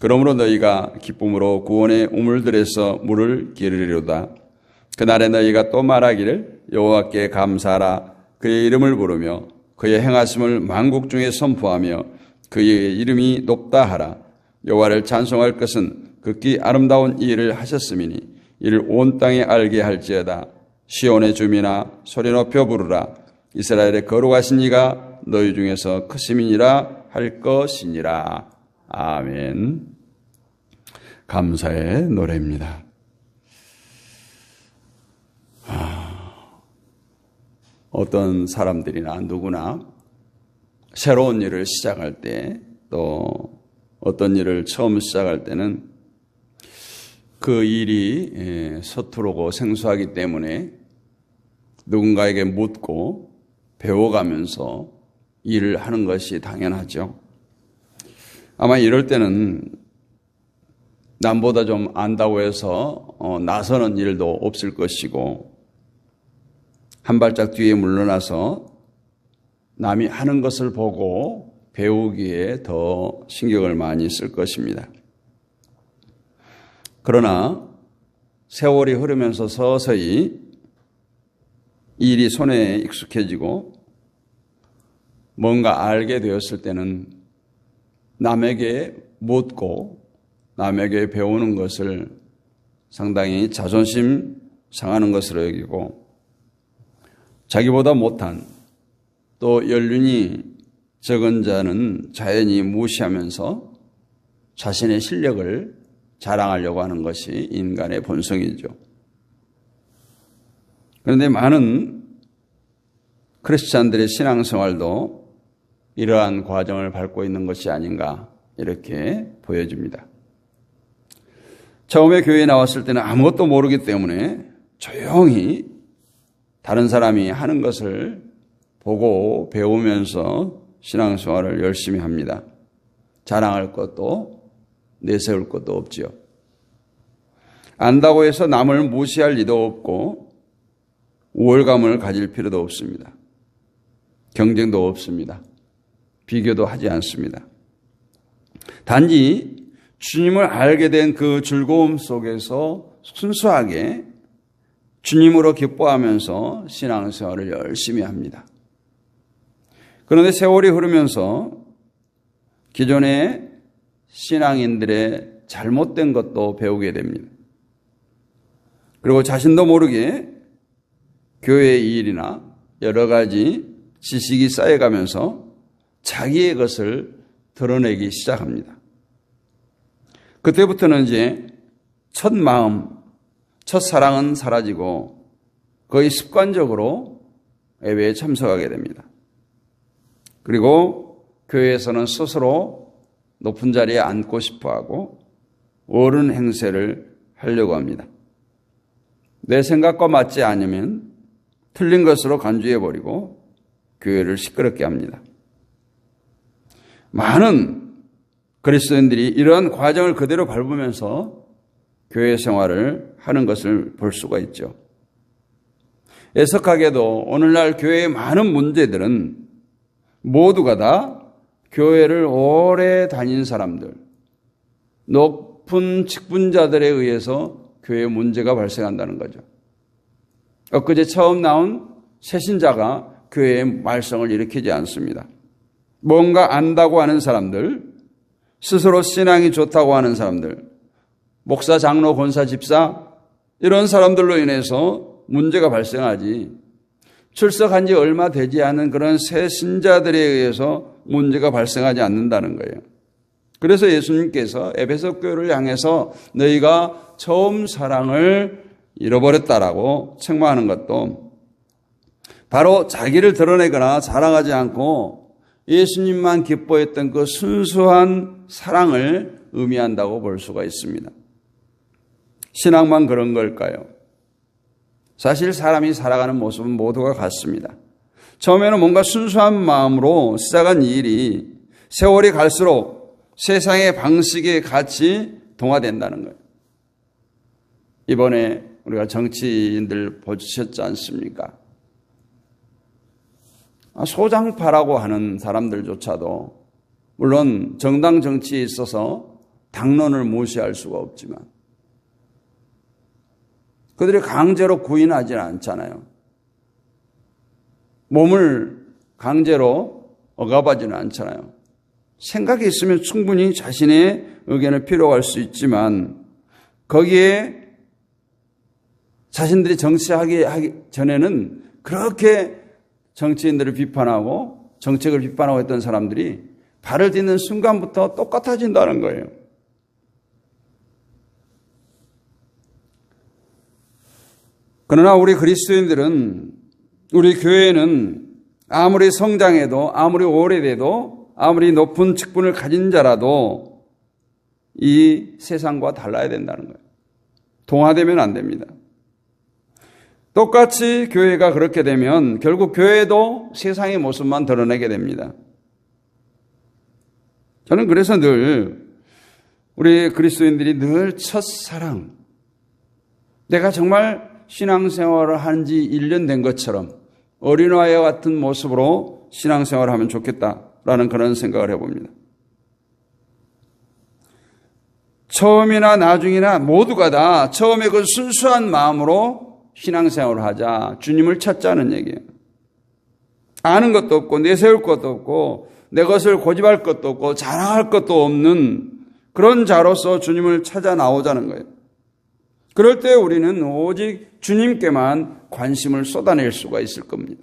그러므로 너희가 기쁨으로 구원의 우물들에서 물을 기르리로다. 그날에 너희가 또 말하기를 여호와께 감사하라 그의 이름을 부르며 그의 행하심을 만국 중에 선포하며 그의 이름이 높다 하라. 여호와를 찬송할 것은 극히 아름다운 일을 하셨음이니 이를 온 땅에 알게 할지어다. 시온의 주민아 소리 높여 부르라. 이스라엘의 거룩하신 이가 너희 중에서 크심이니라 할 것이니라. 아멘. 감사의 노래입니다. 아, 어떤 사람들이나 누구나 새로운 일을 시작할 때 또 어떤 일을 처음 시작할 때는 그 일이 예, 서투르고 생소하기 때문에 누군가에게 묻고 배워가면서 일을 하는 것이 당연하죠. 아마 이럴 때는 남보다 좀 안다고 해서 어, 나서는 일도 없을 것이고 한 발짝 뒤에 물러나서 남이 하는 것을 보고 배우기에 더 신경을 많이 쓸 것입니다. 그러나 세월이 흐르면서 서서히 일이 손에 익숙해지고 뭔가 알게 되었을 때는 남에게 묻고 남에게 배우는 것을 상당히 자존심 상하는 것으로 여기고 자기보다 못한 또 연륜이 적은 자는 자연히 무시하면서 자신의 실력을 자랑하려고 하는 것이 인간의 본성이죠. 그런데 많은 크리스찬들의 신앙생활도 이러한 과정을 밟고 있는 것이 아닌가 이렇게 보여집니다. 처음에 교회에 나왔을 때는 아무것도 모르기 때문에 조용히 다른 사람이 하는 것을 보고 배우면서 신앙생활을 열심히 합니다. 자랑할 것도 내세울 것도 없지요. 안다고 해서 남을 무시할 리도 없고 우월감을 가질 필요도 없습니다. 경쟁도 없습니다. 비교도 하지 않습니다. 단지 주님을 알게 된 그 즐거움 속에서 순수하게 주님으로 기뻐하면서 신앙생활을 열심히 합니다. 그런데 세월이 흐르면서 기존의 신앙인들의 잘못된 것도 배우게 됩니다. 그리고 자신도 모르게 교회의 일이나 여러 가지 지식이 쌓여가면서 자기의 것을 드러내기 시작합니다. 그때부터는 이제 첫 마음, 첫 사랑은 사라지고 거의 습관적으로 예배에 참석하게 됩니다. 그리고 교회에서는 스스로 높은 자리에 앉고 싶어 하고 어른 행세를 하려고 합니다. 내 생각과 맞지 않으면 틀린 것으로 간주해 버리고 교회를 시끄럽게 합니다. 많은 그리스도인들이 이러한 과정을 그대로 밟으면서 교회 생활을 하는 것을 볼 수가 있죠. 애석하게도 오늘날 교회의 많은 문제들은 모두가 다 교회를 오래 다닌 사람들, 높은 직분자들에 의해서 교회 문제가 발생한다는 거죠. 엊그제 처음 나온 새신자가 교회의 말썽을 일으키지 않습니다. 뭔가 안다고 하는 사람들, 스스로 신앙이 좋다고 하는 사람들, 목사, 장로, 권사, 집사, 이런 사람들로 인해서 문제가 발생하지, 출석한 지 얼마 되지 않은 그런 새 신자들에 의해서 문제가 발생하지 않는다는 거예요. 그래서 예수님께서 에베소 교회를 향해서 너희가 처음 사랑을 잃어버렸다라고 책망하는 것도 바로 자기를 드러내거나 자랑하지 않고 예수님만 기뻐했던 그 순수한 사랑을 의미한다고 볼 수가 있습니다. 신앙만 그런 걸까요? 사실 사람이 살아가는 모습은 모두가 같습니다. 처음에는 뭔가 순수한 마음으로 시작한 일이 세월이 갈수록 세상의 방식에 같이 동화된다는 거예요. 이번에 우리가 정치인들 보셨지 않습니까? 아, 소장파라고 하는 사람들조차도 물론 정당 정치에 있어서 당론을 무시할 수가 없지만 그들이 강제로 구인하지는 않잖아요. 몸을 강제로 억압하지는 않잖아요. 생각이 있으면 충분히 자신의 의견을 필요할 수 있지만 거기에 자신들이 정치하기 하기 전에는 그렇게 정치인들을 비판하고 정책을 비판하고 했던 사람들이 발을 딛는 순간부터 똑같아진다는 거예요. 그러나 우리 그리스도인들은 우리 교회는 아무리 성장해도 아무리 오래돼도 아무리 높은 직분을 가진 자라도 이 세상과 달라야 된다는 거예요. 동화되면 안 됩니다. 똑같이 교회가 그렇게 되면 결국 교회도 세상의 모습만 드러내게 됩니다. 저는 그래서 늘 우리 그리스도인들이 늘 첫사랑 내가 정말 신앙생활을 한 지 1년 된 것처럼 어린아이와 같은 모습으로 신앙생활을 하면 좋겠다라는 그런 생각을 해봅니다. 처음이나 나중이나 모두가 다 처음에 그 순수한 마음으로 신앙생활을 하자. 주님을 찾자는 얘기예요. 아는 것도 없고 내세울 것도 없고 내 것을 고집할 것도 없고 자랑할 것도 없는 그런 자로서 주님을 찾아 나오자는 거예요. 그럴 때 우리는 오직 주님께만 관심을 쏟아낼 수가 있을 겁니다.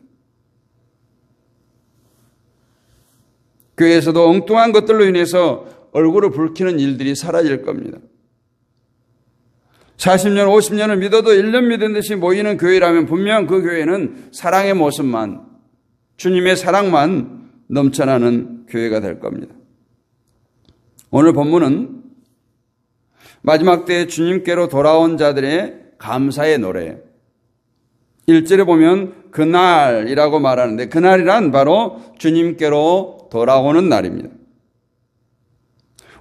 교회에서도 엉뚱한 것들로 인해서 얼굴을 붉히는 일들이 사라질 겁니다. 40년, 50년을 믿어도 1년 믿은 듯이 모이는 교회라면 분명 그 교회는 사랑의 모습만, 주님의 사랑만 넘쳐나는 교회가 될 겁니다. 오늘 본문은 마지막 때 주님께로 돌아온 자들의 감사의 노래. 1절에 보면 그날이라고 말하는데 그날이란 바로 주님께로 돌아오는 날입니다.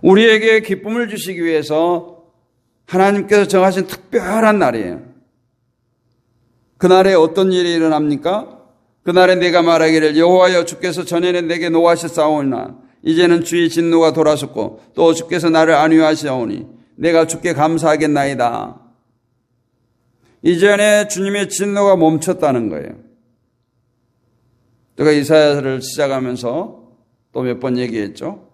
우리에게 기쁨을 주시기 위해서 하나님께서 정하신 특별한 날이에요. 그날에 어떤 일이 일어납니까? 그날에 내가 말하기를 여호와여 주께서 전에는 내게 노하셨사오나 이제는 주의 진노가 돌아섰고 또 주께서 나를 안위하시오니 내가 주께 감사하겠나이다. 이전에 주님의 진노가 멈췄다는 거예요. 제가 이사야를 시작하면서 또 몇 번 얘기했죠.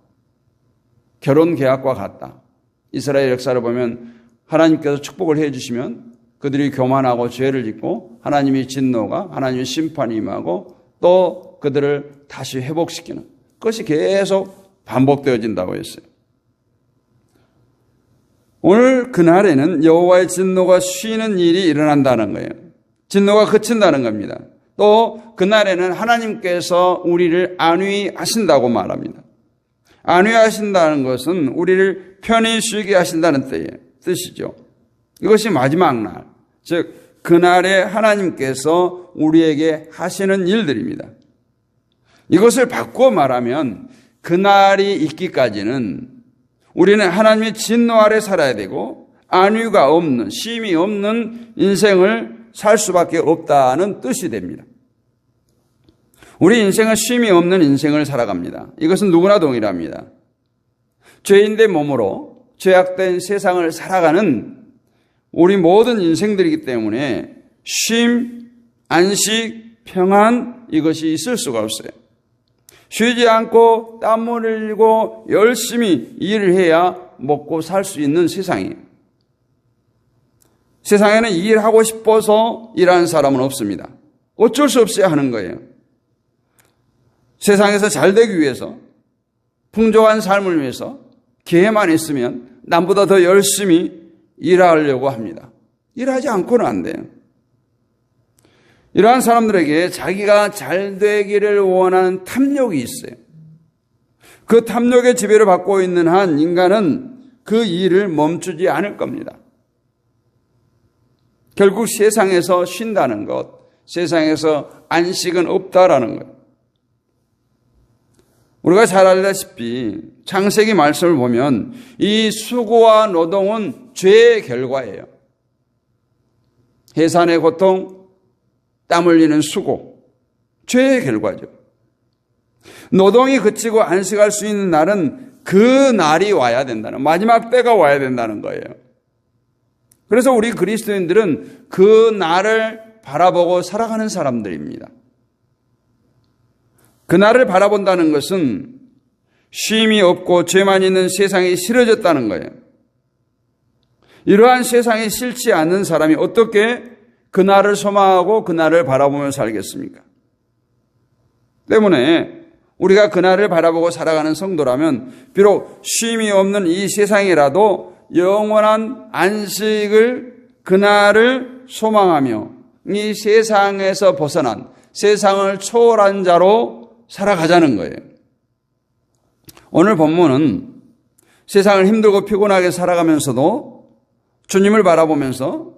결혼 계약과 같다. 이스라엘 역사를 보면 하나님께서 축복을 해 주시면 그들이 교만하고 죄를 짓고 하나님의 진노가 하나님의 심판이 임하고 또 그들을 다시 회복시키는 그것이 계속 반복되어진다고 했어요. 오늘 그날에는 여호와의 진노가 쉬는 일이 일어난다는 거예요. 진노가 그친다는 겁니다. 또 그날에는 하나님께서 우리를 안위하신다고 말합니다. 안위하신다는 것은 우리를 편히 쉬게 하신다는 뜻이 죠. 이것이 마지막 날, 즉 그날에 하나님께서 우리에게 하시는 일들입니다. 이것을 바꾸어 말하면 그날이 있기까지는 우리는 하나님의 진노 아래 살아야 되고 안위가 없는 쉼이 없는 인생을 살 수밖에 없다는 뜻이 됩니다. 우리 인생은 쉼이 없는 인생을 살아갑니다. 이것은 누구나 동일합니다. 죄인된 몸으로 죄악된 세상을 살아가는 우리 모든 인생들이기 때문에 쉼, 안식, 평안 이것이 있을 수가 없어요. 쉬지 않고 땀을 흘리고 열심히 일을 해야 먹고 살 수 있는 세상이에요. 세상에는 일하고 싶어서 일하는 사람은 없습니다. 어쩔 수 없이 하는 거예요. 세상에서 잘 되기 위해서, 풍족한 삶을 위해서 기회만 있으면 남보다 더 열심히 일하려고 합니다. 일하지 않고는 안 돼요. 이러한 사람들에게 자기가 잘 되기를 원하는 탐욕이 있어요. 그 탐욕의 지배를 받고 있는 한 인간은 그 일을 멈추지 않을 겁니다. 결국 세상에서 쉰다는 것, 세상에서 안식은 없다라는 것. 우리가 잘 알다시피 창세기 말씀을 보면 이 수고와 노동은 죄의 결과예요. 해산의 고통, 땀 흘리는 수고, 죄의 결과죠. 노동이 그치고 안식할 수 있는 날은 그 날이 와야 된다는, 마지막 때가 와야 된다는 거예요. 그래서 우리 그리스도인들은 그 날을 바라보고 살아가는 사람들입니다. 그날을 바라본다는 것은 쉼이 없고 죄만 있는 세상이 싫어졌다는 거예요. 이러한 세상이 싫지 않는 사람이 어떻게 그날을 소망하고 그날을 바라보며 살겠습니까? 때문에 우리가 그날을 바라보고 살아가는 성도라면 비록 쉼이 없는 이 세상이라도 영원한 안식을 그날을 소망하며 이 세상에서 벗어난 세상을 초월한 자로 살아가자는 거예요. 오늘 본문은 세상을 힘들고 피곤하게 살아가면서도 주님을 바라보면서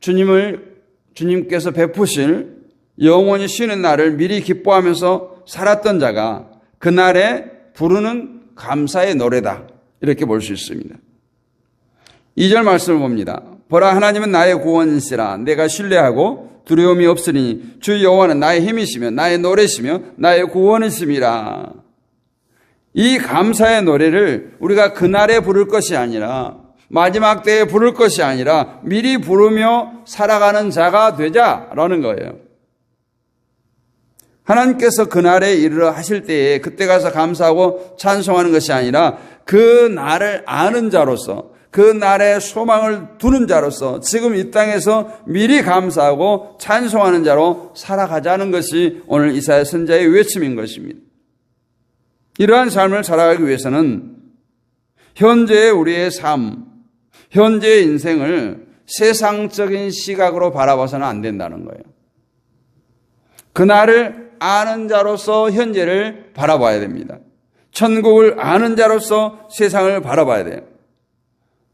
주님을 주님께서 베푸실 영원히 쉬는 날을 미리 기뻐하면서 살았던 자가 그날에 부르는 감사의 노래다. 이렇게 볼 수 있습니다. 2절 말씀을 봅니다. 보라 하나님은 나의 구원이시라 내가 신뢰하고 두려움이 없으니 주 여호와는 나의 힘이시며 나의 노래시며 나의 구원이심이라. 이 감사의 노래를 우리가 그날에 부를 것이 아니라 마지막 때에 부를 것이 아니라 미리 부르며 살아가는 자가 되자라는 거예요. 하나님께서 그날에 이르러 하실 때에 그때 가서 감사하고 찬송하는 것이 아니라 그 날을 아는 자로서 그 날에 소망을 두는 자로서 지금 이 땅에서 미리 감사하고 찬송하는 자로 살아가자는 것이 오늘 이사야 선자의 외침인 것입니다. 이러한 삶을 살아가기 위해서는 현재의 우리의 삶, 현재의 인생을 세상적인 시각으로 바라봐서는 안 된다는 거예요. 그날을 아는 자로서 현재를 바라봐야 됩니다. 천국을 아는 자로서 세상을 바라봐야 돼요.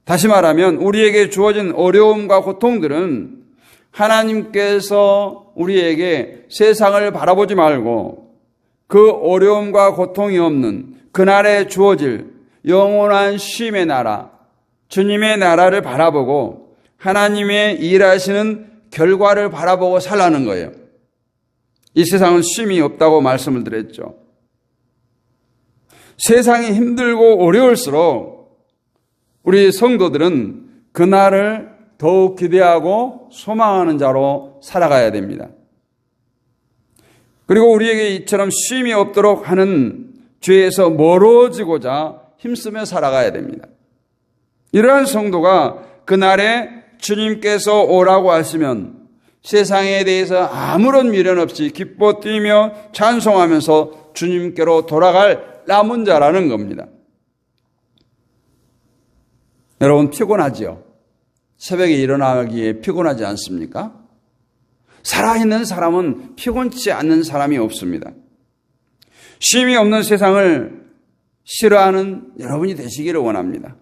다시 말하면 우리에게 주어진 어려움과 고통들은 하나님께서 우리에게 세상을 바라보지 말고 그 어려움과 고통이 없는 그날에 주어질 영원한 쉼의 나라, 주님의 나라를 바라보고 하나님의 일하시는 결과를 바라보고 살라는 거예요. 이 세상은 쉼이 없다고 말씀을 드렸죠. 세상이 힘들고 어려울수록 우리 성도들은 그날을 더욱 기대하고 소망하는 자로 살아가야 됩니다. 그리고 우리에게 이처럼 쉼이 없도록 하는 죄에서 멀어지고자 힘쓰며 살아가야 됩니다. 이러한 성도가 그날에 주님께서 오라고 하시면 세상에 대해서 아무런 미련 없이 기뻐 뛰며 찬송하면서 주님께로 돌아갈 남은 자라는 겁니다. 여러분 피곤하지요? 새벽에 일어나기에 피곤하지 않습니까? 살아있는 사람은 피곤치 않는 사람이 없습니다. 쉼이 없는 세상을 싫어하는 여러분이 되시기를 원합니다.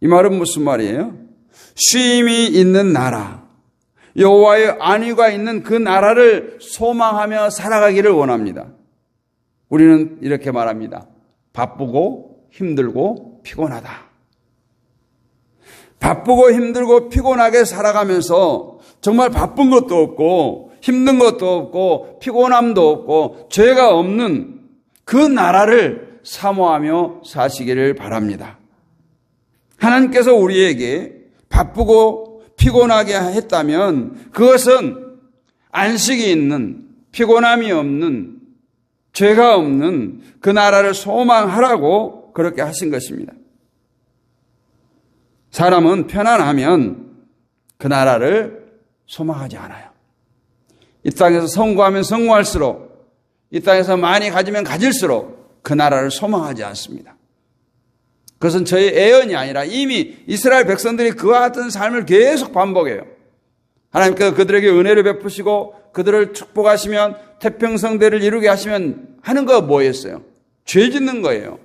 이 말은 무슨 말이에요? 쉼이 있는 나라, 여호와의 안위가 있는 그 나라를 소망하며 살아가기를 원합니다. 우리는 이렇게 말합니다. 바쁘고 힘들고 피곤하다. 바쁘고 힘들고 피곤하게 살아가면서 정말 바쁜 것도 없고 힘든 것도 없고 피곤함도 없고 죄가 없는 그 나라를 사모하며 사시기를 바랍니다. 하나님께서 우리에게 바쁘고 피곤하게 했다면 그것은 안식이 있는 피곤함이 없는 죄가 없는 그 나라를 소망하라고 그렇게 하신 것입니다. 사람은 편안하면 그 나라를 소망하지 않아요. 이 땅에서 성공하면 성공할수록 이 땅에서 많이 가지면 가질수록 그 나라를 소망하지 않습니다. 그것은 저희 애연이 아니라 이미 이스라엘 백성들이 그와 같은 삶을 계속 반복해요. 하나님께서 그들에게 은혜를 베푸시고 그들을 축복하시면 태평성대를 이루게 하시면 하는 거 뭐였어요? 죄 짓는 거예요.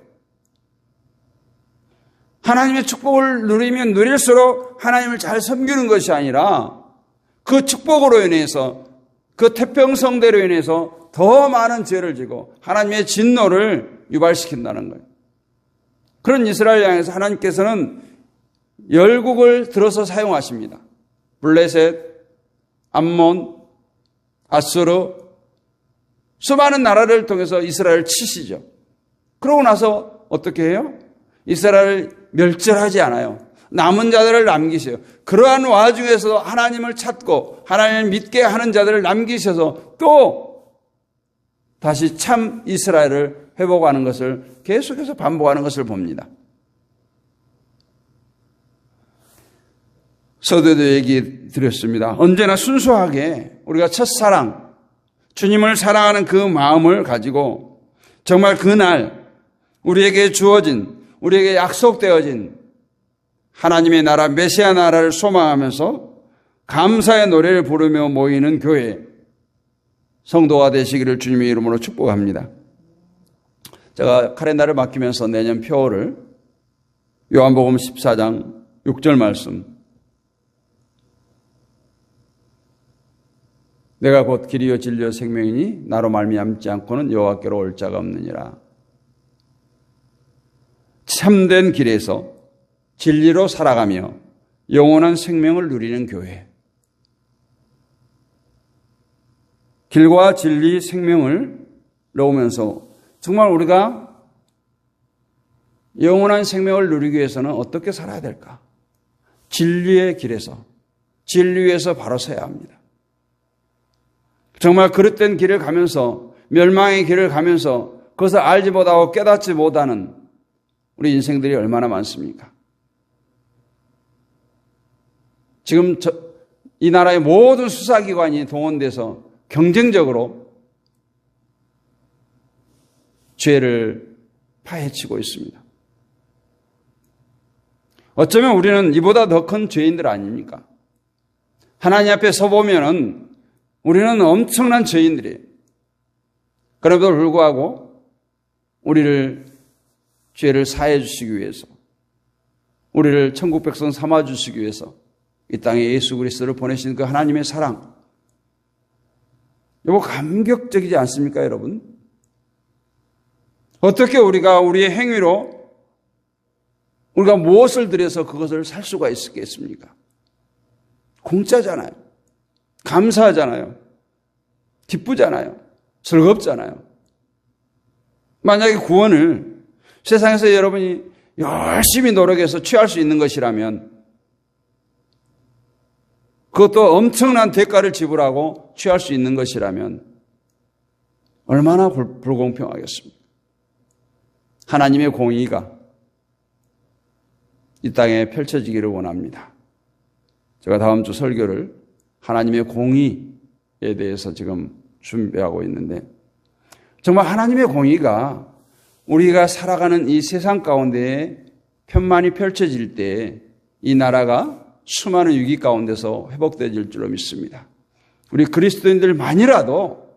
하나님의 축복을 누리면 누릴수록 하나님을 잘 섬기는 것이 아니라 그 축복으로 인해서 그 태평성대로 인해서 더 많은 죄를 지고 하나님의 진노를 유발시킨다는 거예요. 그런 이스라엘 향해서 하나님께서는 열국을 들어서 사용하십니다. 블레셋, 암몬, 아수르, 수많은 나라를 통해서 이스라엘을 치시죠. 그러고 나서 어떻게 해요? 이스라엘을 멸절하지 않아요. 남은 자들을 남기세요. 그러한 와중에서 하나님을 찾고 하나님을 믿게 하는 자들을 남기셔서 또 다시 참 이스라엘을 회복하는 것을 계속해서 반복하는 것을 봅니다. 서두에도 얘기 드렸습니다. 언제나 순수하게 우리가 첫사랑, 주님을 사랑하는 그 마음을 가지고 정말 그날 우리에게 주어진, 우리에게 약속되어진 하나님의 나라, 메시아 나라를 소망하면서 감사의 노래를 부르며 모이는 교회, 성도가 되시기를 주님의 이름으로 축복합니다. 제가 카렌다를 맡기면서 내년 표를 요한복음 14장 6절 말씀 내가 곧 길이요 진리요 생명이니 나로 말미암지 않고는 여호와께로 올 자가 없느니라. 참된 길에서 진리로 살아가며 영원한 생명을 누리는 교회. 길과 진리 생명을 넣으면서 정말 우리가 영원한 생명을 누리기 위해서는 어떻게 살아야 될까? 진리의 길에서, 진리에서 바로 서야 합니다. 정말 그릇된 길을 가면서, 멸망의 길을 가면서 그것을 알지 못하고 깨닫지 못하는 우리 인생들이 얼마나 많습니까? 지금 저, 이 나라의 모든 수사기관이 동원돼서 경쟁적으로 죄를 파헤치고 있습니다. 어쩌면 우리는 이보다 더 큰 죄인들 아닙니까? 하나님 앞에 서보면은 우리는 엄청난 죄인들이에요. 그럼에도 불구하고 우리를 죄를 사해 주시기 위해서 우리를 천국 백성 삼아 주시기 위해서 이 땅에 예수 그리스도를 보내신 그 하나님의 사랑 이거 감격적이지 않습니까, 여러분? 어떻게 우리가 우리의 행위로 우리가 무엇을 들여서 그것을 살 수가 있겠습니까? 공짜잖아요. 감사하잖아요. 기쁘잖아요. 즐겁잖아요. 만약에 구원을 세상에서 여러분이 열심히 노력해서 취할 수 있는 것이라면 그것도 엄청난 대가를 지불하고 취할 수 있는 것이라면 얼마나 불, 불공평하겠습니까? 하나님의 공의가 이 땅에 펼쳐지기를 원합니다. 제가 다음 주 설교를 하나님의 공의에 대해서 지금 준비하고 있는데 정말 하나님의 공의가 우리가 살아가는 이 세상 가운데 편만이 펼쳐질 때 이 나라가 수많은 위기 가운데서 회복되질 줄로 믿습니다. 우리 그리스도인들만이라도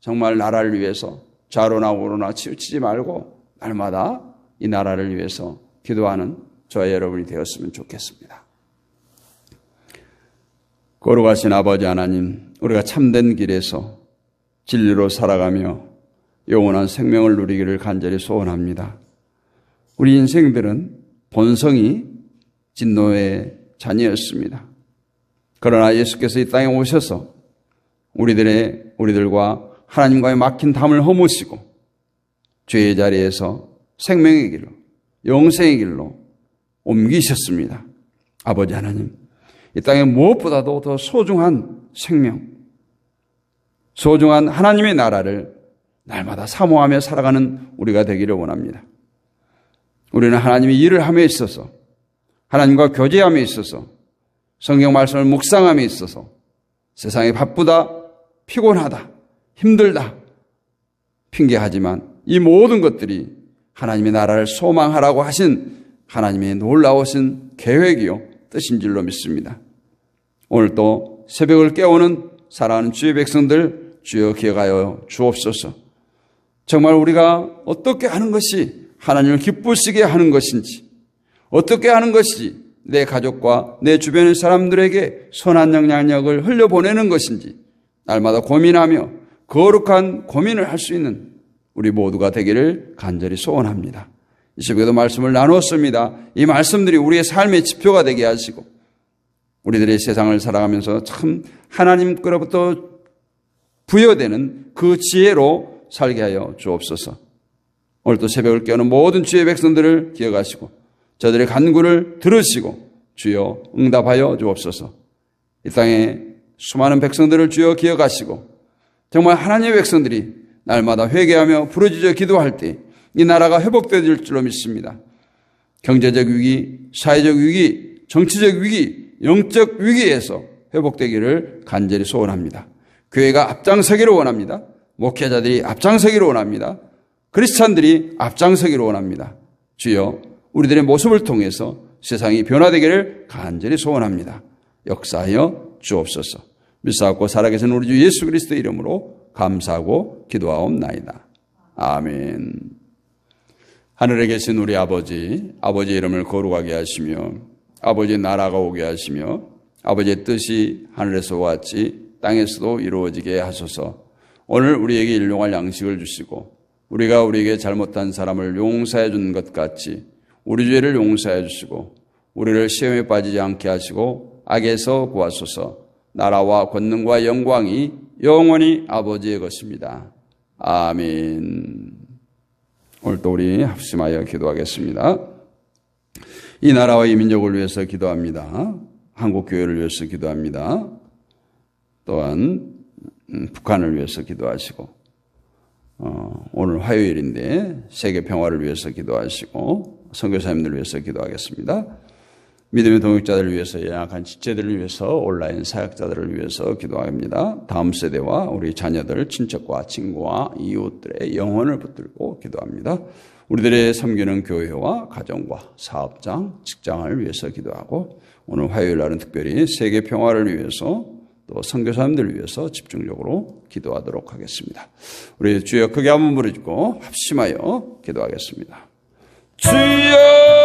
정말 나라를 위해서 좌로나 우로나 치우치지 말고 날마다 이 나라를 위해서 기도하는 저와 여러분이 되었으면 좋겠습니다. 거룩하신 아버지 하나님, 우리가 참된 길에서 진리로 살아가며 영원한 생명을 누리기를 간절히 소원합니다. 우리 인생들은 본성이 진노의 자녀였습니다. 그러나 예수께서 이 땅에 오셔서 우리들의 우리들과 하나님과의 막힌 담을 허무시고 죄의 자리에서 생명의 길로 영생의 길로 옮기셨습니다. 아버지 하나님, 이 땅에 무엇보다도 더 소중한 생명, 소중한 하나님의 나라를 날마다 사모하며 살아가는 우리가 되기를 원합니다. 우리는 하나님의 일을 함에 있어서 하나님과 교제함에 있어서 성경 말씀을 묵상함에 있어서 세상에 바쁘다, 피곤하다, 힘들다, 핑계하지만 이 모든 것들이 하나님의 나라를 소망하라고 하신 하나님의 놀라우신 계획이요, 뜻인 줄로 믿습니다. 오늘 또 새벽을 깨우는 사랑하는 주의 백성들 주여 기억하여 주옵소서. 정말 우리가 어떻게 하는 것이 하나님을 기쁘시게 하는 것인지, 어떻게 하는 것이 내 가족과 내 주변의 사람들에게 선한 영향력을 흘려보내는 것인지 날마다 고민하며 거룩한 고민을 할 수 있는 우리 모두가 되기를 간절히 소원합니다. 이 새벽에도 말씀을 나누었습니다. 이 말씀들이 우리의 삶의 지표가 되게 하시고 우리들의 세상을 살아가면서 참 하나님께로부터 부여되는 그 지혜로 살게 하여 주옵소서. 오늘도 새벽을 깨우는 모든 주의 백성들을 기억하시고 저들의 간구를 들으시고 주여 응답하여 주옵소서. 이 땅에 수많은 백성들을 주여 기억하시고 정말 하나님의 백성들이 날마다 회개하며 부르짖어 기도할 때 이 나라가 회복될 줄로 믿습니다. 경제적 위기, 사회적 위기, 정치적 위기, 영적 위기에서 회복되기를 간절히 소원합니다. 교회가 앞장서기를 원합니다. 목회자들이 앞장서기를 원합니다. 크리스찬들이 앞장서기를 원합니다. 주여 우리들의 모습을 통해서 세상이 변화되기를 간절히 소원합니다. 역사하여 주옵소서. 믿사옵고 살아계신 우리 주 예수 그리스도 이름으로 감사하고 기도하옵나이다. 아멘. 하늘에 계신 우리 아버지, 아버지 이름을 거룩하게 하시며 아버지의 나라가 오게 하시며 아버지의 뜻이 하늘에서와 같이 땅에서도 이루어지게 하소서. 오늘 우리에게 일용할 양식을 주시고 우리가 우리에게 잘못한 사람을 용서해 준 것 같이 우리 죄를 용서해 주시고 우리를 시험에 빠지지 않게 하시고 악에서 구하소서. 나라와 권능과 영광이 영원히 아버지의 것입니다. 아멘. 오늘도 우리 합심하여 기도하겠습니다. 이 나라와 이 민족을 위해서 기도합니다. 한국 교회를 위해서 기도합니다. 또한 음, 북한을 위해서 기도하시고 어, 오늘 화요일인데 세계 평화를 위해서 기도하시고 선교사님들을 위해서 기도하겠습니다. 믿음의 동역자들을 위해서 연약한 지체들을 위해서 온라인 사역자들을 위해서 기도합니다. 다음 세대와 우리 자녀들, 친척과 친구와 이웃들의 영혼을 붙들고 기도합니다. 우리들의 섬기는 교회와 가정과 사업장, 직장을 위해서 기도하고 오늘 화요일 날은 특별히 세계 평화를 위해서 또 선교사님들을 위해서 집중적으로 기도하도록 하겠습니다. 우리 주여 크게 한번 부르짖고 합심하여 기도하겠습니다. 주여